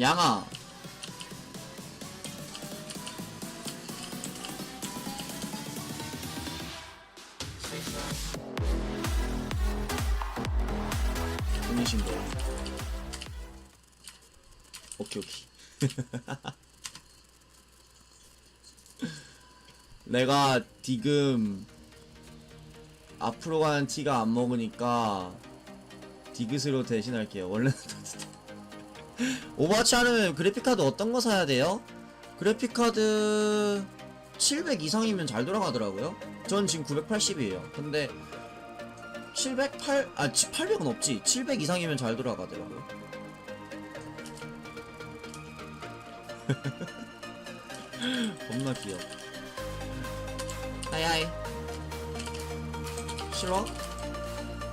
양아. 분이신 거야 오케이 오케이. 내가 디금 앞으로 가는 티가 안 먹으니까 디귿으로 대신할게요. 원래는 오버워치 하려면 그래픽카드 어떤 거 사야 돼요? 그래픽카드 700 이상이면 잘 돌아가더라고요. 전 지금 980이에요. 근데 708, 아 800은 없지. 700 이상이면 잘 돌아가더라고요. 겁나 귀여워. 하이하이. 싫어?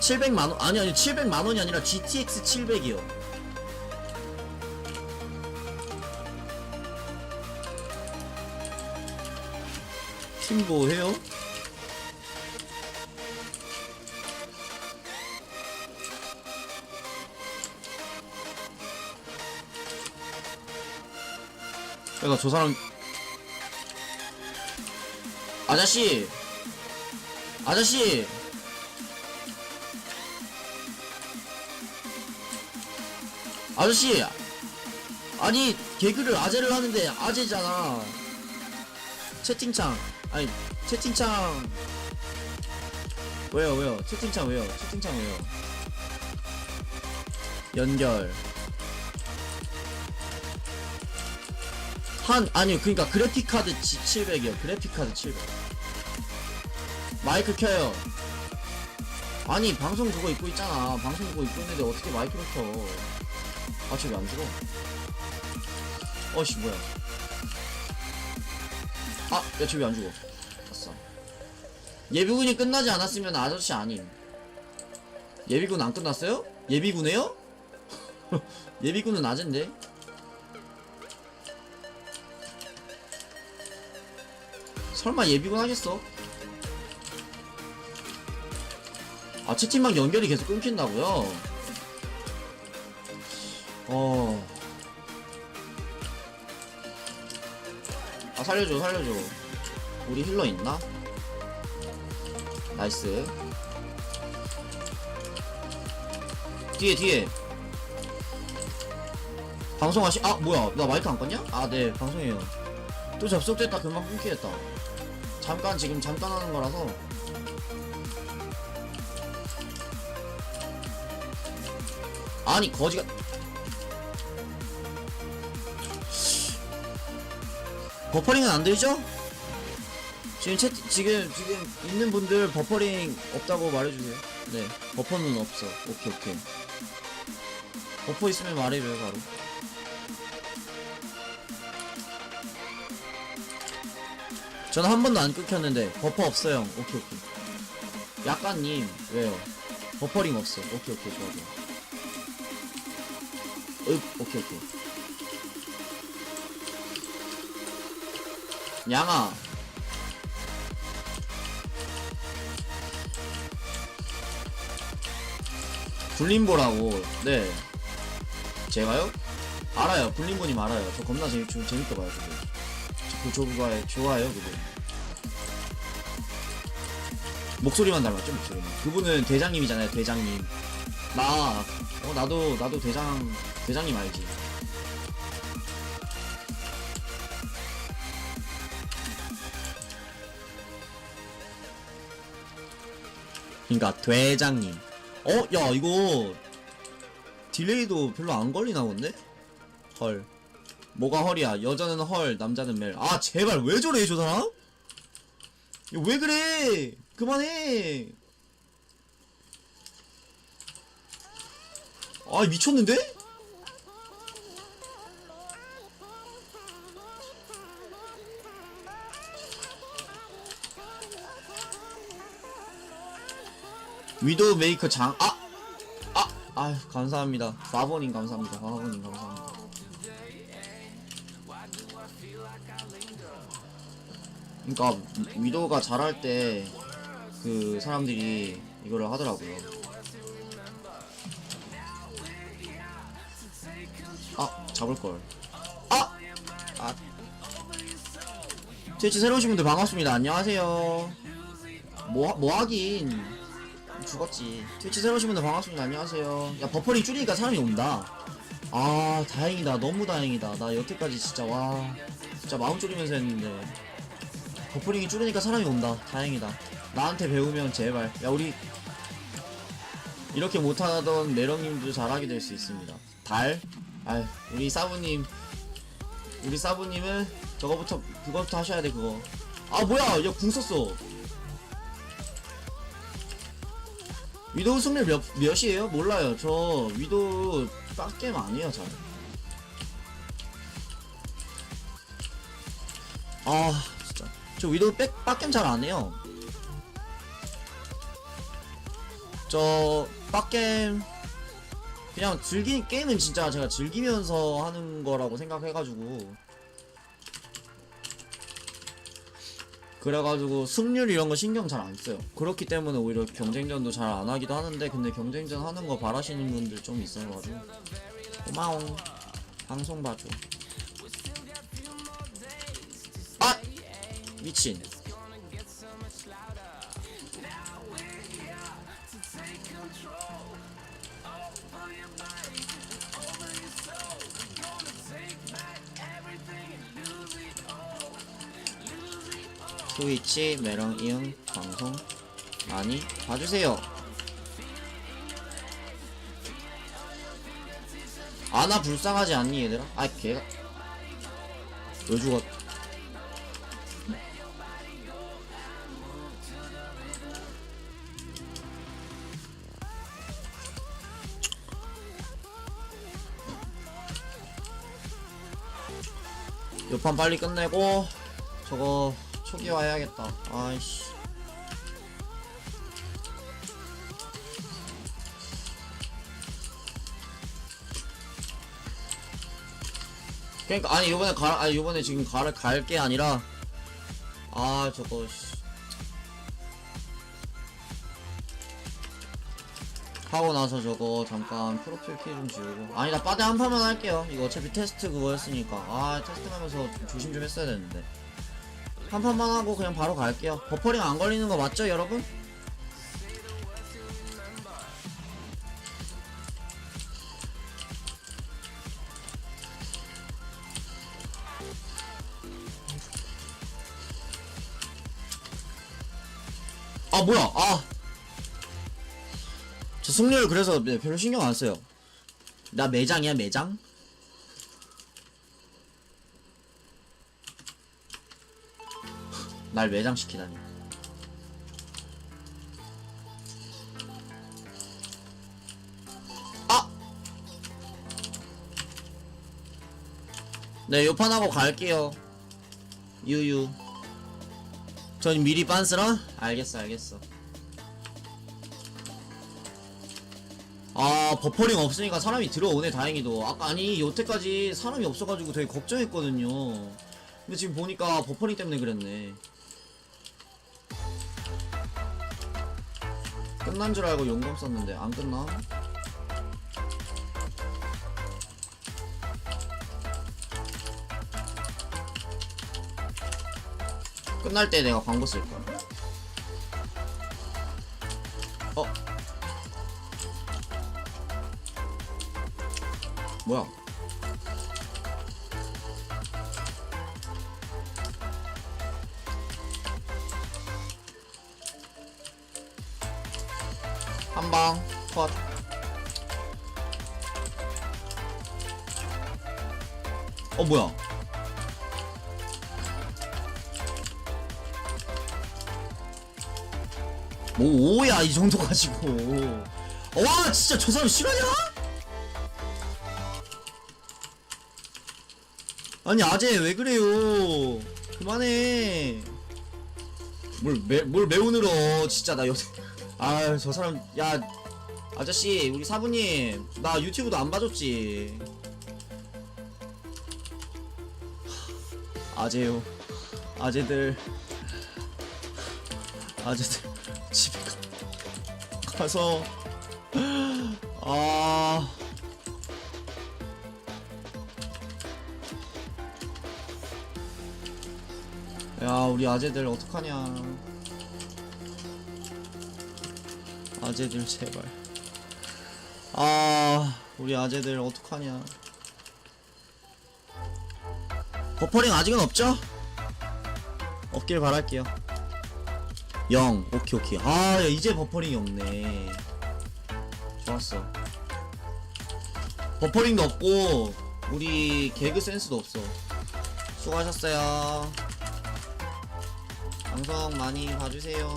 700만원? 아니 아니 700만원이 아니라 GTX 700이요. 팀보 해요? 내가 저 사람 아저씨! 아저씨! 아저씨! 아니 개그를 아재를 하는데 아재잖아. 채팅창 아니 채팅창. 왜요 왜요? 채팅창 왜요? 채팅창 왜요? 연결. 한 아니 그니까 그래픽카드 700이요. 그래픽카드 700 마이크 켜요. 아니 방송 그거 입고 있잖아. 방송 그거 입고 있는데 어떻게 마이크를 켜 아 저기 안 죽어. 어씨 뭐야 아, 야, 저기 안 죽어. 아싸. 예비군이 끝나지 않았으면 아저씨 아님. 예비군 안 끝났어요? 예비군에요? 예비군은 아젠데. 설마 예비군 하겠어? 아, 채팅방 연결이 계속 끊긴다고요? 어. 아 살려줘 살려줘. 우리 힐러 있나? 나이스. 뒤에 뒤에. 방송하시 아 뭐야? 나 마이크 안 껐냐? 아 네 방송해요. 또 접속됐다. 금방 끊기겠다. 잠깐 지금 잠깐 하는 거라서. 아니 거지가 버퍼링은 안 되죠? 지금 채 지금 지금 있는 분들 버퍼링 없다고 말해주세요. 네, 버퍼는 없어. 오케이 오케이. 버퍼 있으면 말해줘요 바로. 저는 한 번도 안 끊겼는데 버퍼 없어요. 오케이 오케이. 약간님 왜요? 버퍼링 없어. 오케이 오케이 좋아 좋아. 읍 오케이 오케이. 양아. 굴림보라고. 네. 제가요? 알아요. 굴림보님 알아요. 저 겁나 재밌, 저, 재밌게 봐요 그거 저, 저 그거 좋아요 그거 목소리만 닮았죠 목소리만. 그분은 대장님이잖아요 대장님. 나 어, 나도 나도 대장 대장님 알지 그니까 대장님 어? 야 이거 딜레이도 별로 안 걸리나 본데? 헐 뭐가 헐이야 여자는 헐 남자는 멜아 제발 왜 저래 저 사람? 왜 그래 그만해 아 미쳤는데? 위도우 메이커 장, 아! 아! 아휴, 감사합니다. 마버님 감사합니다. 마버님 감사합니다. 그니까, 위도우가 잘할 때, 그, 사람들이 이거를 하더라고요. 아 잡을걸 아! 아 트위치 새로 오신 분들 반갑습니다 안녕하세요 뭐, 뭐 하긴 죽었지. 트위치 새로 오신 분들 반갑습니다. 안녕하세요. 야 버퍼링 줄이니까 사람이 온다. 아 다행이다. 너무 다행이다. 나 여태까지 진짜 와. 진짜 마음 졸이면서 했는데. 버퍼링이 줄으니까 사람이 온다. 다행이다. 나한테 배우면 제발. 야 우리 이렇게 못하던 매력님도 잘하게 될 수 있습니다. 달? 아 우리 사부님. 우리 사부님은 저거부터 그거부터 하셔야 돼 그거. 아 뭐야! 야궁 썼어 위도우 승률 몇, 몇이에요? 몰라요. 저 위도우 빡게임 아니에요 잘. 아 진짜. 저 위도우 백 빡겜 잘 안 해요. 저 빡겜 그냥 즐기 게임은 진짜 제가 즐기면서 하는 거라고 생각해가지고 그래가지고 승률 이런 거 신경 잘 안 써요. 그렇기 때문에 오히려 경쟁전도 잘 안 하기도 하는데 근데 경쟁전 하는 거 바라시는 분들 좀 있어가지고 고마워. 방송 봐줘. 아! 미친 트위치 메랑 이응 방송 많이 봐주세요. 아나 불쌍하지 않니 얘들아? 아 걔가 왜 죽었? 요판 빨리 끝내고 저거 초기화 해야겠다. 아이씨. 그러니까 아니 이번에 가 아니 이번에 지금 가를 갈게 아니라 아 저거 씨. 하고 나서 저거 잠깐 프로필 키 좀 지우고 아니 나 빠데 한 판만 할게요 이거 어차피 테스트 그거였으니까 아 테스트 하면서 좀 조심 좀 했어야 되는데 한 판만 하고 그냥 바로 갈게요. 버퍼링 안 걸리는 거 맞죠, 여러분? 아 뭐야? 아. 저 승률 그래서 네, 별로 신경 안 써요. 나 매장이야 매장? 날 매장시키다니. 아! 네, 요판하고 갈게요. 유유. 전 미리 빤스라? 알겠어, 알겠어. 아, 버퍼링 없으니까 사람이 들어오네, 다행히도. 아까, 아니, 여태까지 사람이 없어가지고 되게 걱정했거든요. 근데 지금 보니까 버퍼링 때문에 그랬네. 끝난 줄 알고 용감 썼는데 안 끝나? 끝날 때 내가 광고 쓸 거야. 어? 뭐야? 한방 컷. 어 뭐야? 뭐 오야 이 정도 가지고. 와 진짜 저 사람 실화냐? 아니 아재 왜 그래요? 그만해. 뭘, 매, 뭘 매우 늘어 진짜 나 요새 아저 사람 야 아저씨 우리 사부님 나 유튜브도 안 봐줬지. 아재요. 아재들. 아재들 집에 가, 가서. 아. 야, 우리 아재들 어떡하냐. 아재들 제발. 아 우리 아재들 어떡하냐. 버퍼링 아직은 없죠? 없길 바랄게요. 0 오케이 오케이. 아 야, 이제 버퍼링이 없네. 좋았어. 버퍼링도 없고 우리 개그 센스도 없어. 수고하셨어요. 방송 많이 봐주세요